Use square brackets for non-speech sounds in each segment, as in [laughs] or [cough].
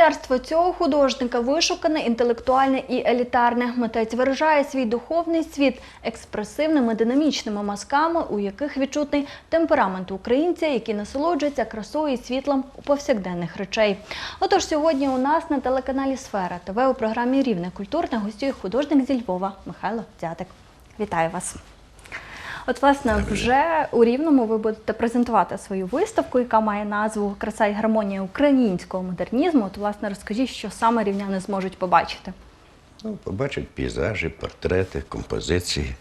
Малярство цього художника вишукане, інтелектуальне і елітарне. Митець виражає свій духовний світ експресивними динамічними мазками, у яких відчутний темперамент українця, який насолоджується красою і світлом у повсякденних речей. Отож, сьогодні у нас на телеканалі Сфера ТВ у програмі Рівне культурне гостює художник зі Львова Михайло Дзятик. Вітаю вас! От, власне, вже у Рівному ви будете презентувати свою виставку, яка має назву Краса і гармонія українського модернізму. От, власне, розкажіть, що саме рівняни зможуть побачити. Ну, побачать пейзажі, портрети, композиції.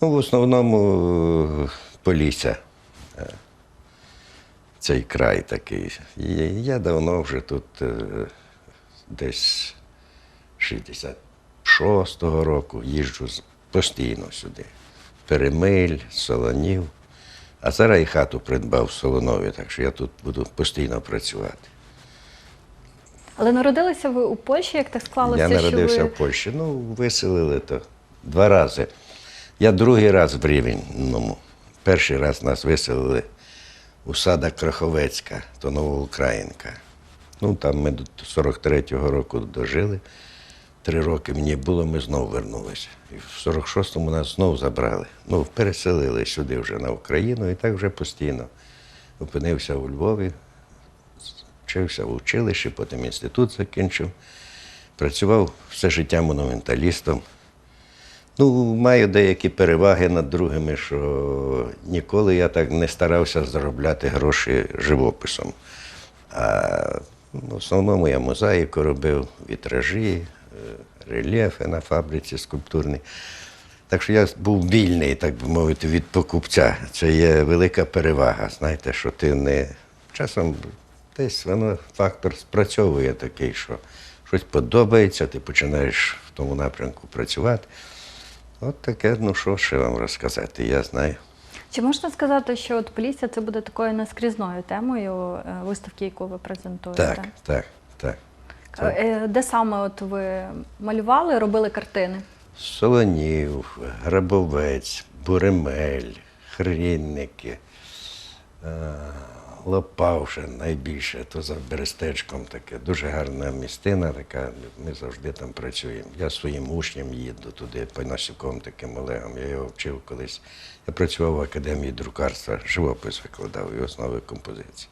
Ну, в основному е, Полісся. Е, Цей край такий. І я давно вже тут е, десь 66-го року їжджу постійно сюди. Перемиль, Солонів. А зараз і хату придбав в Солонові, так що я тут буду постійно працювати. Але народилися ви у Польщі, як так склалося, Я народився що ви... в Польщі. Ну, виселили то два рази. Я другий раз в Рівному. Перший раз нас виселили у сада Краховецька, то Новоукраїнка. Ну, там ми до 43-го року дожили. Три роки мені було, ми знову вернулися. І в 46-му нас знову забрали. Ну, переселили сюди вже на Україну і так вже постійно. Опинився у Львові, вчився в училищі, потім інститут закінчив. Працював все життя монументалістом. Ну, маю деякі переваги над другими, що ніколи я так не старався заробляти гроші живописом. А в основному я мозаїку робив, вітражі, рельєфи на фабриці скульптурні. Так що я був вільний, так би мовити, від покупця. Це є велика перевага. Знаєте, що ти не часом десь воно фактор спрацьовує такий, що щось подобається, ти починаєш в тому напрямку працювати. От таке, ну що ще вам розказати, я знаю. Чи можна сказати, що от Полісся це буде такою наскрізною темою е, виставки, яку ви презентуєте? Так, так, Е, е, Де саме от ви малювали, робили картини? Солонів, Грабовець, Буремель, Хрінники, е, Лопавшин найбільше, то за Берестечком таке. Дуже гарна містина така. Ми завжди там працюємо. Я своїм учням їду туди, Панасюком таким Олегом. Я його вчив колись. Я працював в академії друкарства, живопис викладав і основи композиції.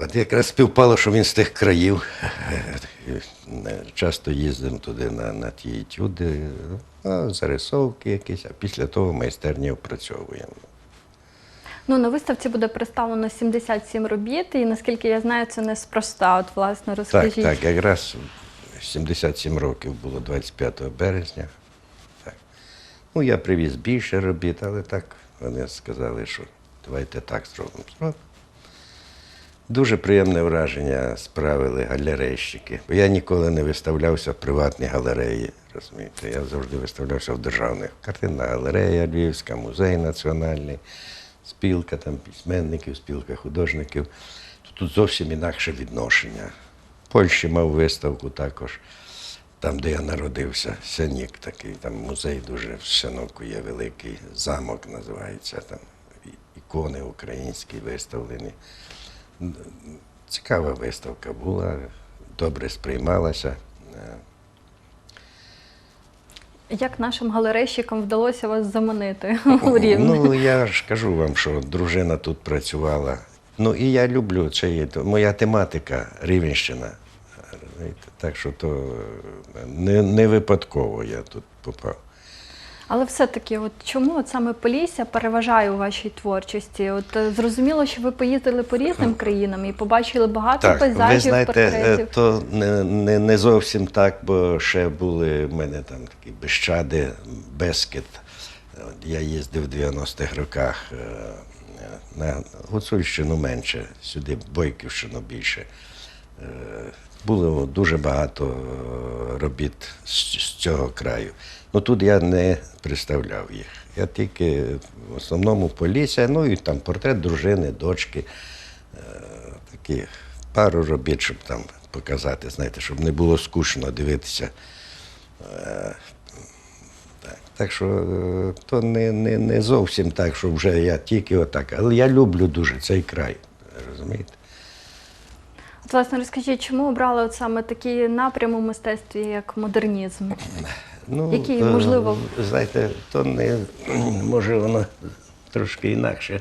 От якраз співпало, що він з тих країв. Часто їздимо туди на, на ті етюди, ну, зарисовки якісь, а після того майстерні опрацьовуємо. Ну, на виставці буде представлено 77 робіт, і наскільки я знаю, це неспроста. От, власне, Так, так, якраз 77 років було 25 березня. Так. Ну, я привіз більше робіт, але так вони сказали, що давайте так зробимо. Дуже приємне враження справили галерейщики. Я ніколи не виставлявся в приватній галереї. Розумієте, я завжди виставлявся в державних. Картинна галерея Львівська, музей національний, спілка там письменників, спілка художників. Тут зовсім інакше відношення. В Польщі мав виставку також, там, де я народився, Сянік такий, там музей дуже в Сяноку є великий, замок називається, там ікони українські виставлені. Цікава виставка була, добре сприймалася. Як нашим галерейщикам вдалося вас заманити у Рівне? Ну, я ж кажу вам, що дружина тут працювала. Ну і я люблю це є моя тематика Рівенщина. Так що то е, не, не випадково я тут попав. Але все-таки, от чому от саме Полісся переважає у вашій творчості? От е, зрозуміло, що ви поїздили по різним країнам і побачили багато Так, пейзажів, ви знаєте, е, портретів. то не, не, не зовсім так, бо ще були в мене там такі Бещади, Бескет. Я їздив в 90-х роках е, на Гуцульщину менше, сюди Бойківщину більше. Е, Було дуже багато е, робіт з, цього краю. Ну тут я не представляв їх. Я тільки в основному Полісся, ну і там портрет дружини, дочки е, такі пару робіт, щоб там показати, знаєте, щоб не було скучно дивитися. Так, так що то не, не, не зовсім так, що вже я тільки отак. Але я люблю дуже цей край. Розумієте? От, власне, розкажіть, чому обрали от саме такий напрям у мистецтві, як модернізм? Ну, Які, е, можливо- Знаєте, то не може воно трошки інакше.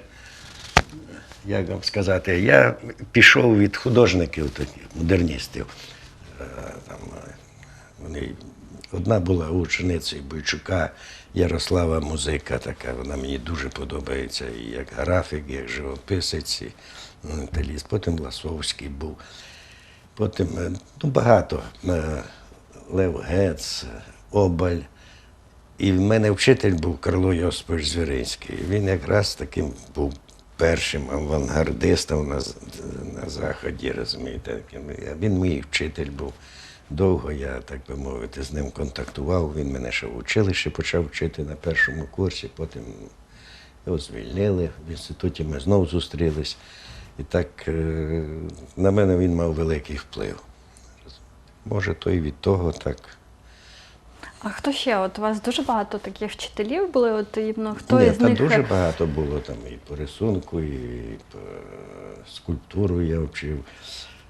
Як вам сказати, я пішов від художників тоді, модерністів. Е, Там, е, вони, одна була ученицею Бойчука, Ярослава музика така, вона мені дуже подобається, і як графік, як живописець, і менталіст. Потім Ласовський був. Потім е, ну, багато. Е, Лев Гец, Обаль. І в мене вчитель був Карло Йосипович Звіринський. Він якраз таким був першим авангардистом на, на Заході, розумієте. Він мій вчитель був. Довго я, так би мовити, з ним контактував. Він мене ще в училищі почав вчити на першому курсі, потім його звільнили. В інституті ми знову зустрілись. І так е, на мене він мав великий вплив. Може, то і від того так. А хто ще? От у вас дуже багато таких вчителів були. От іменно хто Ні, із там них дуже е, багато було там і по рисунку, і по скульптуру я вчив,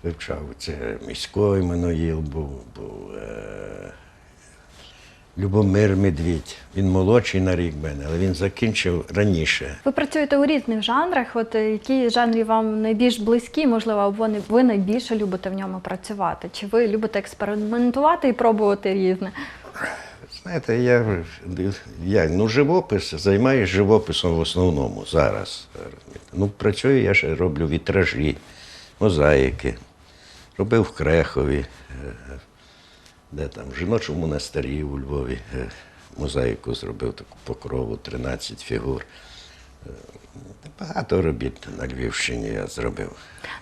вивчав. Це міський Мануїл був, був е, Любомир Медвідь. Він молодший на рік мене, але він закінчив раніше. ви працюєте у різних жанрах. От е, які жанрі вам найбільш близькі, можливо, або вони- ви найбільше любите в ньому працювати? Чи ви любите експериментувати і пробувати різне? Знаєте, я, я ну, живопис, займаюся живописом в основному зараз. Ну, працюю, я ще роблю вітражі, мозаїки. Робив в Крехові, е, де там, в жіночому монастирі у Львові. е, Мозаїку зробив таку покрову, 13 фігур. Е, Багато робіт на Львівщині я зробив.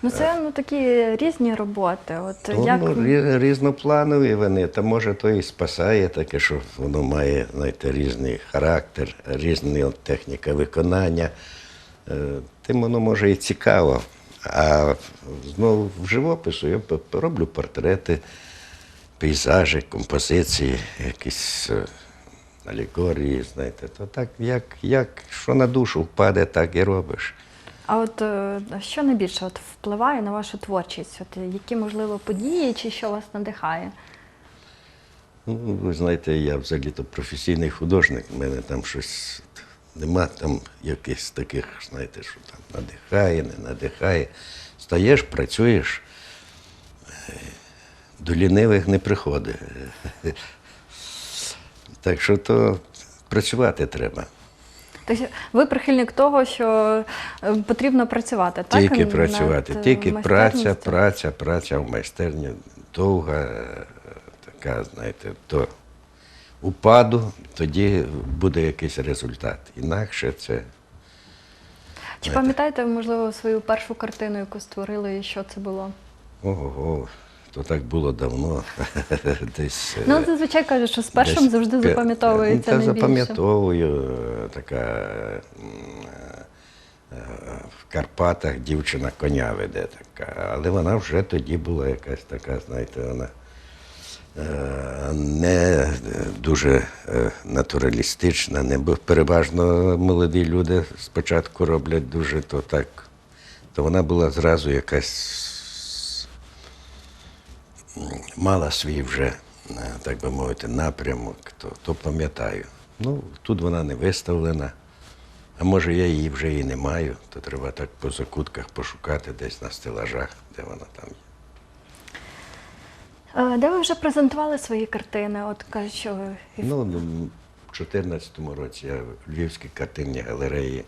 Ну це ну такі різні роботи. От Ну, як ну, різнопланові вони, та може то і спасає таке, що воно має знаєте, різний характер, різна техніка виконання. Е, Тим воно може і цікаво. А знову в живопису я роблю портрети, пейзажі, композиції, якісь е, алегорії, знаєте, то так, як, як що на душу впаде, так і робиш. А от е, що найбільше от впливає на вашу творчість? От які можливо події чи що вас надихає? Ну, ви знаєте, я взагалі-то професійний художник, в мене там щось нема там якихось таких, знаєте, що там надихає, не надихає. Стаєш, працюєш, е, до лінивих не приходить. Так що то працювати треба. Тобто ви прихильник того, що е, потрібно працювати, так? Тільки працювати, е, тільки праця, праця, праця в майстерні довга, така, знаєте, то упаду, тоді буде якийсь результат. Інакше це. Чи пам'ятаєте, можливо, свою першу картину, яку створили, і що це було? Ого, то так було давно. [laughs] Десь. е, Ну, зазвичай кажуть, що з першим завжди запам'ятовується Ну, та найбільше. запам'ятовую е, така е, е, в Карпатах дівчина коня веде така, але вона вже тоді була якась така, знаєте, вона е, не дуже е, натуралістична, не переважно молоді люди спочатку роблять дуже то так. То вона була зразу якась мала свій вже, е, так би мовити, напрямок, то, то пам'ятаю. Ну, тут вона не виставлена. А може я її вже і не маю, то треба так по закутках пошукати десь на стелажах, де вона там є. Е, Де ви вже презентували свої картини? От кажуть, що ви Ну, в 2014 році я в Львівській картинній галереї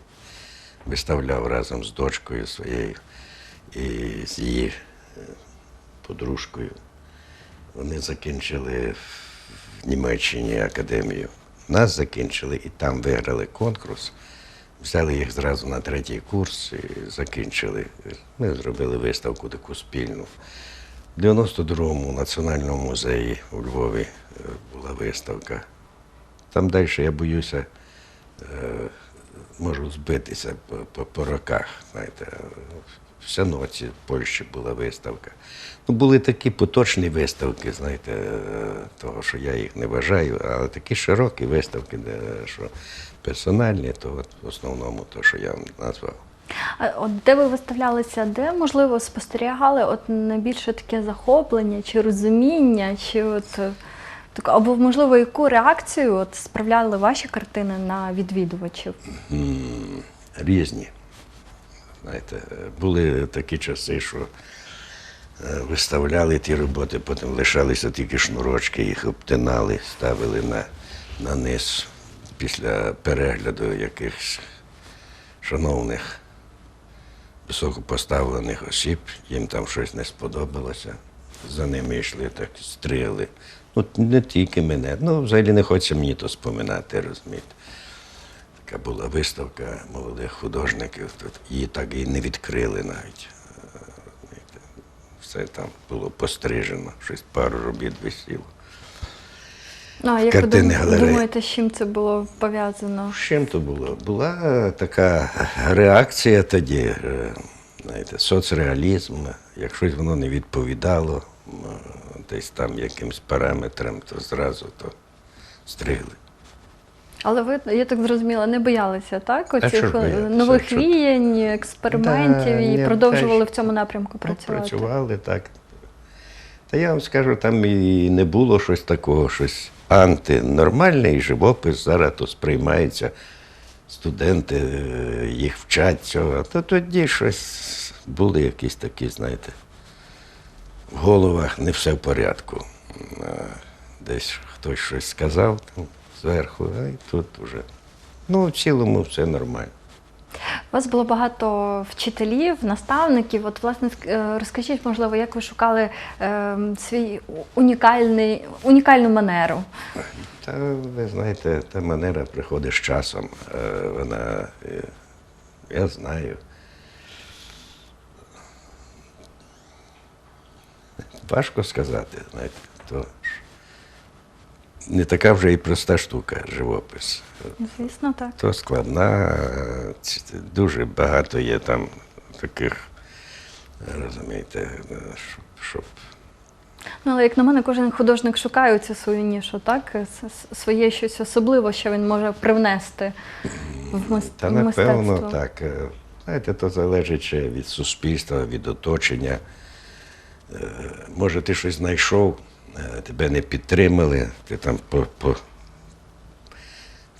виставляв разом з дочкою своєю і з її е, подружкою. Вони закінчили в Німеччині академію. Нас закінчили і там виграли конкурс. Взяли їх зразу на третій курс і закінчили. Ми зробили виставку таку спільну. В 92-му національному музеї у Львові е, була виставка. Там далі я боюся, е, можу збитися по, по, по роках. Знаєте. В Сяноці в Польщі була виставка. Ну, були такі поточні виставки, знаєте, е, того, що я їх не вважаю, але такі широкі виставки, де що персональні, то от в основному то, що я назвав. А от де ви виставлялися, де можливо спостерігали от найбільше таке захоплення чи розуміння, чи от е, так, або можливо яку реакцію от справляли ваші картини на відвідувачів? Різні. Знаєте, е, були такі часи, що е, виставляли ті роботи, потім лишалися тільки шнурочки, їх обтинали, ставили на, на низ після перегляду якихось шановних високопоставлених осіб, їм там щось не сподобалося. За ними йшли так стріли. Ну, не тільки мене. Ну, взагалі не хочеться мені то споминати, розумієте. Така була виставка молодих художників, тут її так і не відкрили навіть. Е, Все там було пострижено, щось пару робіт висіло. Ну, а як ви думаєте, з чим це було пов'язано? З чим то було? Була е, така реакція тоді, е, знаєте, соцреалізм. Як щось воно не відповідало десь там якимсь параметрам, то зразу то стригли. Але ви, я так зрозуміла, не боялися, так? Оцих боятися? нових Що- віянь, експериментів Да, і ні, продовжували та в цьому напрямку Ну, працювати. Працювали так. Та я вам скажу, там і не було щось такого, щось антинормальний живопис зараз то сприймається. Студенти е, їх вчать цього. То тоді щось були якісь такі, знаєте, в головах не все в порядку. Е, Десь хтось щось сказав там, зверху, а й тут вже. Ну, в цілому все нормально. У вас було багато вчителів, наставників. От, власне, е, розкажіть, можливо, як ви шукали е, свій унікальний, унікальну манеру? Та ви знаєте, та манера приходить з часом. Е, Вона, е, я знаю. Важко сказати, знаєте, то не така вже і проста штука живопис. Звісно, так. То складна, дуже багато є там таких, розумієте, щоб, Ну, але як на мене, кожен художник шукає цю свою нішу, так? Своє щось особливе, що він може привнести в мис- Та напевно так. Е, Знаєте, то залежить ще від суспільства, від оточення. Е, Може, ти щось знайшов, тебе не підтримали, ти там по, по,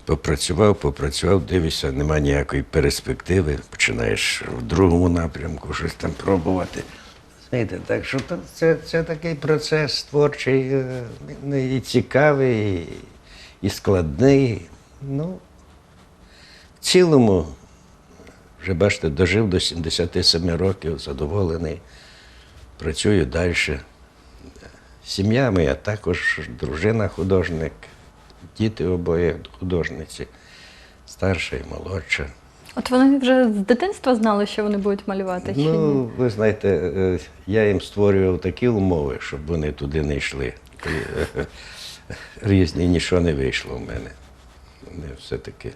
попрацював, попрацював, дивишся, нема ніякої перспективи, починаєш в другому напрямку щось там пробувати. Знаєте, так що це, це такий процес творчий, е, і цікавий, і складний. Ну, в цілому, вже бачите, дожив до 77 років, задоволений, працюю далі. Сім'я моя також, дружина художник, діти обоє художниці, старша і молодша. От вони вже з дитинства знали, що вони будуть малювати чи ні? Ну, ви знаєте, е, я їм створював такі умови, щоб вони туди не йшли. Е, Різні нічого не вийшло в мене. Вони все-таки.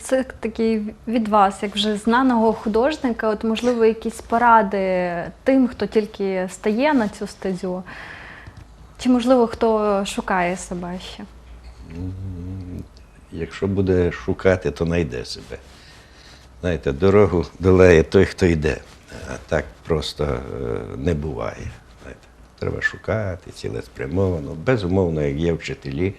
Це такий від вас, як вже знаного художника, от можливо, якісь поради тим, хто тільки стає на цю стезю, чи можливо хто шукає себе ще? Якщо буде шукати, то знайде себе. Знаєте, дорогу долає той, хто йде. А так просто е, не буває. Знаєте, треба шукати цілеспрямовано. Безумовно, як є вчителі,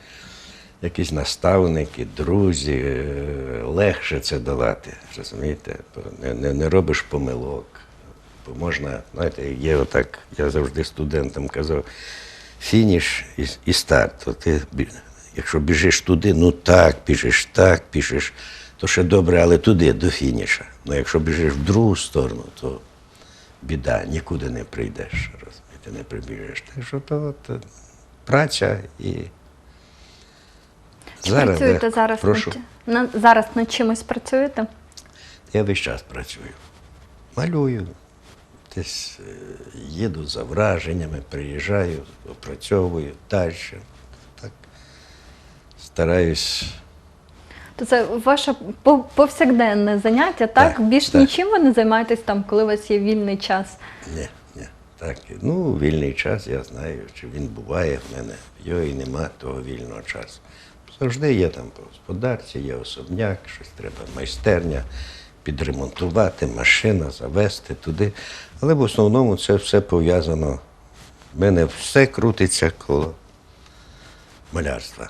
якісь наставники, друзі, е, легше це долати. Розумієте? Не, не, не робиш помилок. Бо можна, знаєте, є отак, я завжди студентам казав, фініш і, і старт. То ти, якщо біжиш туди, ну так, біжиш так, біжиш, то ще добре, але туди, до фініша. Ну якщо біжиш в другу сторону, то біда, нікуди не прийдеш, розумієте, не прибіжиш. Так що то от, е, праця і. Чи працюєте е, зараз прошу. над, на, зараз над чимось працюєте? Я весь час працюю. Малюю, десь е, їду за враженнями, приїжджаю, опрацьовую далі. Так. Стараюсь. То це ваше повсякденне заняття, так? Так, Більш так. нічим ви не займаєтесь там, коли у вас є вільний час. Ні, ні. Так, ну, вільний час, я знаю, чи він буває в мене. Його і нема того вільного часу. Завжди є там по господарці, є особняк, щось треба, майстерня. підремонтувати, машина, завести туди. Але в основному це все пов'язано. В мене все крутиться коло малярства.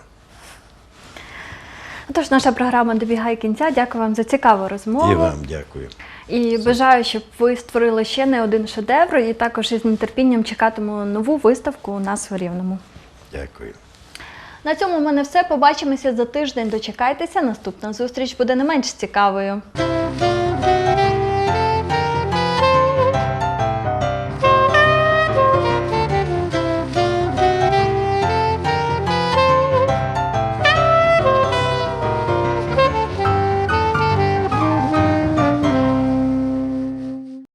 Тож наша програма добігає кінця. Дякую вам за цікаву розмову. І вам дякую. І бажаю, щоб ви створили ще не один шедевр, і також із нетерпінням чекатиму нову виставку у нас у Рівному. Дякую. На цьому в мене все. Побачимося за тиждень. Дочекайтеся. Наступна зустріч буде не менш цікавою.